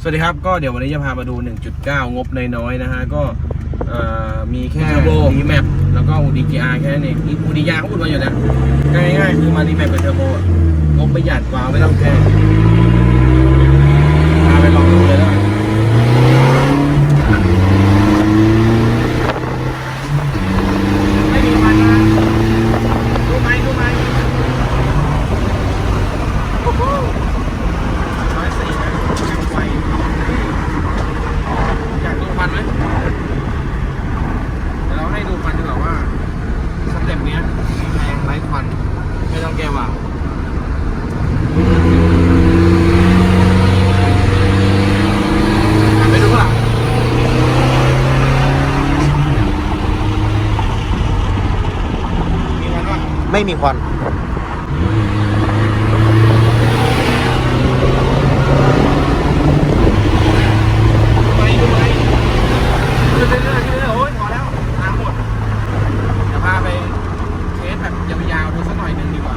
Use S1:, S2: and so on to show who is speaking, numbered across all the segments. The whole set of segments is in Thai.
S1: สวัสดีครับ ก็เดี๋ยววันนี้จะพามาดู 1.9 งบน้อยๆนะฮะ ก็เอ่อมีแค่
S2: เทอร์โบ
S1: รีแมปแล้วก็อูดีกีอาร์แค่นั้นเองอูดียาเขาพูดมาอยู่นะง่ายๆคือมารีแมปกับเทอร์โบอะงบประหยัดกว่าไม่ต้องแก้พาไปลองดูเลยแล้วกันไม่มีมันนะดูไหมดูไหมโอ้โหร้อยสี่นะยังไฟอยากดูฟันไหมเดี๋ยวเราให้ดูฟันดีกว่าว่า สเต็ปเนี้ยแรงไร้ควัน ไม่ต้องแก้วาล์วหันไปดูข้างหลังมีมันว่า
S2: ไม่มีควัน
S1: ไปดูไปขึ้นเรื่อยๆขึ้นเรื่อยๆโอ้ยพอแล้วน้ำหมดเดี๋ยวพาไปเทสแบบยาวๆดูสักหน่อยหนึ่งดีกว่า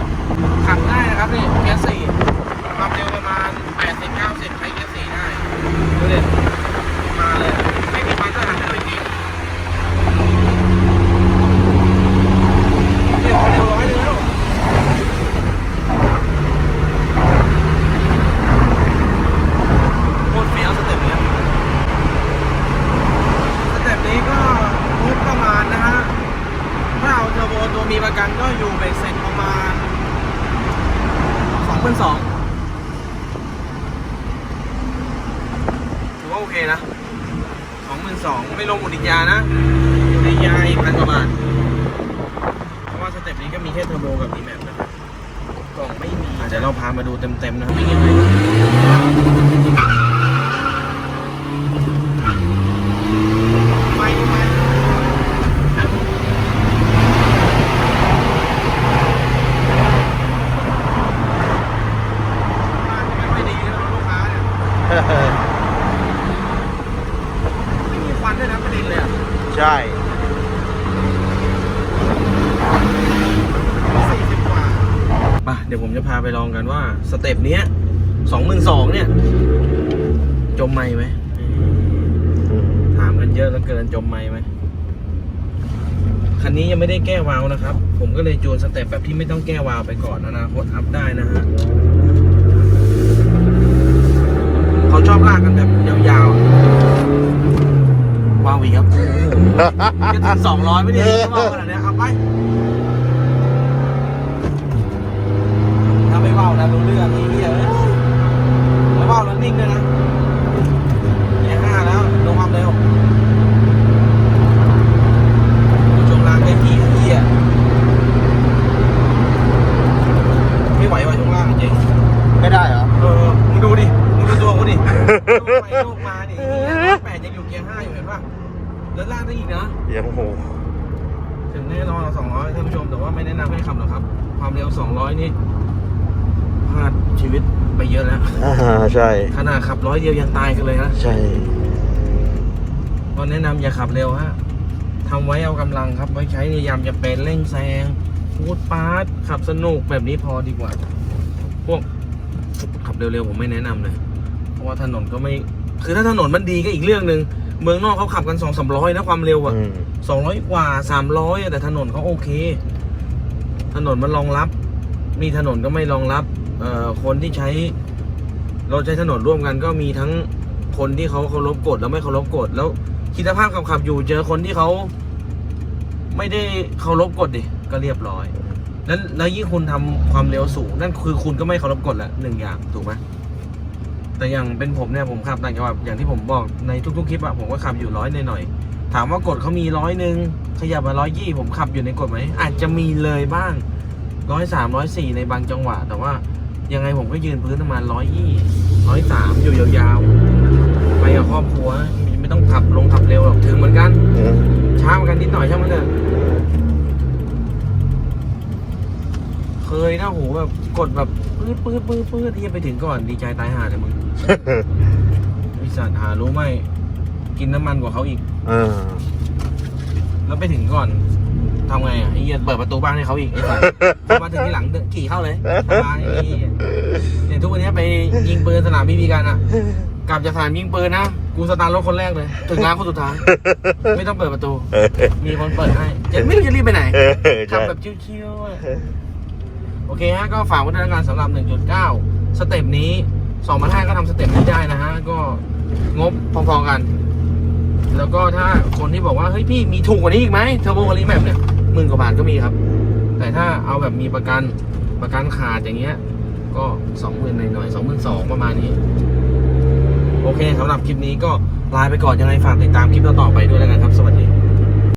S1: ขับได้นะครับนี่เกียร์สี่ความเร็วประมาณ 80 90ใช้เกียร์สี่ได้ ดูดิมาเลย ไม่มีความสะอาดเลยจริงเดี๋ยวเร็วร้อยหนึงแล้วโคตรเฟี้ยวสเต็ปเนี้ย สเต็ปนี้ก็งบประมาณนะฮะ ถ้าเอาเทอร์โบตัว มีประกันก็อยู่เบสเซ็ตประมาณสองพันสองถือว่าโอเคนะสองพันสองไม่ลงอุดิยานะอุดิยาอีกพันกว่าบาทเพราะว่าสเต็ปนี้ก็มีแค่เทอร์โบกับดีแมปนะครับกล่องไม่มีอะเดี๋ยวเราพามาดูเต็มๆนะครับไม่เงี้ยเลยไปดูไป ไม่ดีนะลูกค้าเนี่ยไม่มีควันด้วยนะประเด็นเลยอะ
S2: ใช่
S1: ป่ะเดี๋ยวผมจะพาไปลองกันว่า สเต็ปเนี้ยสองหมื่นสองเนี่ย จมไม่ไหม ถามกันเยอะแล้วเกินจมไม่ไหม คันนี้ยังไม่ได้แก้วาล์วนะครับ ผมก็เลยจูนสเต็ปแบบที่ไม่ต้องแก้วาล์วไปก่อนอนาคตอัพได้นะฮะเขาชอบลากกันแบบยาวๆวาวีครับ จะถึงสองร้อยไม่ได้ว่าวขนาดเนี้ยเอาไป ถ้าไม่ว่าวนะรู้เรื่องไอ้เหี้ยเอ้ยไม่ว่าวแล้วนิ่งด้วยนะเกียร์ห้าแล้วลงความเร็วช่วงล่างได้ที่ไอ้เหี้ยไม่ไหวว่ะช่วงล่างจริง
S2: ไม่ได้เหรอ
S1: เออ มึงดูดิ มึงดูตัวกูดิโยกไปโยกมาดิไอ้เหี้ยแปดยังอยู่เกียร์ห้าอยู่เห็นป่ะ แล้วลาก ได้อีกนะ
S2: ยังโห
S1: ถึงแน่นอนสองร้อยท่านผู้ชมแต่ว่าไม่แนะนำให้ขับหรอกครับ ความเร็วสองร้อยนี่พลาดชีวิตไปเยอะแล้ว
S2: อ่าใช่
S1: ขนาดขับร้อยเดียวยังตายกันเลยนะ
S2: ใช่
S1: ก็แนะนำอย่าขับเร็วฮะทำไว้เอากำลังครับไว้ใช้ในยามจะเป็นเร่งแซงพูดปาร์ตขับสนุกแบบนี้พอดีกว่า พวกขับเร็วๆผมไม่แนะนำเลย เพราะว่าถนนก็ไม่ คือถ้าถนนมันดีก็อีกเรื่องหนึ่ง เมืองนอกเขาขับกันสองสามร้อยนะความเร็วอะ
S2: อืม
S1: สองร้อยกว่าสามร้อยแต่ถนนเขาโอเค ถนนมันรองรับ มีถนนก็ไม่รองรับ เอ่อคนที่ใช้รถใช้ถนนร่วมกันก็มีทั้งคนที่เขาเคารพกฎแล้วไม่เคารพกฎแล้วคิดสภาพขับขับๆอยู่เจอคนที่เขาไม่ได้เคารพกฎดิก็เรียบร้อย แล้วแล้วยิ่งคุณทำความเร็วสูง นั่นคือคุณก็ไม่เคารพกฎแหละหนึ่งอย่างถูกไหม แต่อย่างเป็นผมเนี่ยผมขับต่างจังหวัดอย่างที่ผมบอกในทุกๆคลิปอะผมก็ขับอยู่ร้อยหน่อยๆถามว่ากฎเขามีร้อยหนึ่งขยับมาร้อยยี่ผมขับอยู่ในกฎไหมอาจจะมีเลยบ้างร้อยสามร้อยสี่ในบางจังหวะ แต่ว่ายังไงผมก็ยืนพื้นประมาณร้อยยี่ร้อยสามอยู่ยาวๆไปกับครอบครัวไม่ต้องขับลงขับเร็วหรอกถึงเหมือนกัน
S2: อืม
S1: ช้าเหมือนกันนิดหน่อยช่างมันเถอะเค ยนะโหแบบกดแบบปื๊ดปื๊ดปื๊ดปื๊ดที่ไปถึงก่อนดีใจตายห่าเลยมึงไอสัตว์หารู้ไหมกินน้ำมันกว่าเขาอีก
S2: อ่า
S1: แล้วไปถึงก่อนทำไงอะไอ้เหี้ยเปิดประตูบ้านให้เขาอีกไอ้สัสพอมาถึงที่หลังเดินขี่เข้าเลยสบายไอ้เหี้ยเนี่ยทุกวันนี้ไปยิงปืนสนามบีบีกันอะ กลับจากสนามยิงปืนนะกูสตาร์ทรถคนแรกเลยถึงร้านคนสุดท้าย ไม่ต้องเปิดประตู มีคนเปิดให้จะไม่รู้จะรีบไปไหนขับแบบชิวๆอะ โอเคฮะก็ฝากไว้ด้วยแล้วกันสำหรับ 1.9 สเต็ปนี้2,500ก็ทำสเต็ปนี้ได้นะฮะ ก็งบพอๆกัน แล้วก็ถ้าคนที่บอกว่า เฮ้ยพี่มีถูกกว่านี้อีกไหมเทอร์โบกับรีแมปเนี่ยหมื่นกว่าบาทก็มีครับ แต่ถ้าเอาแบบมีประกันประกันขาดอย่างเงี้ย ก็สองหมื่นหน่อยๆสองหมื่นสองประมาณนี้ โอเคสำหรับคลิปนี้ก็ลาไปก่อนยังไงฝากติดตามคลิปต่อๆไปด้วยแล้วกันครับ สวัสดี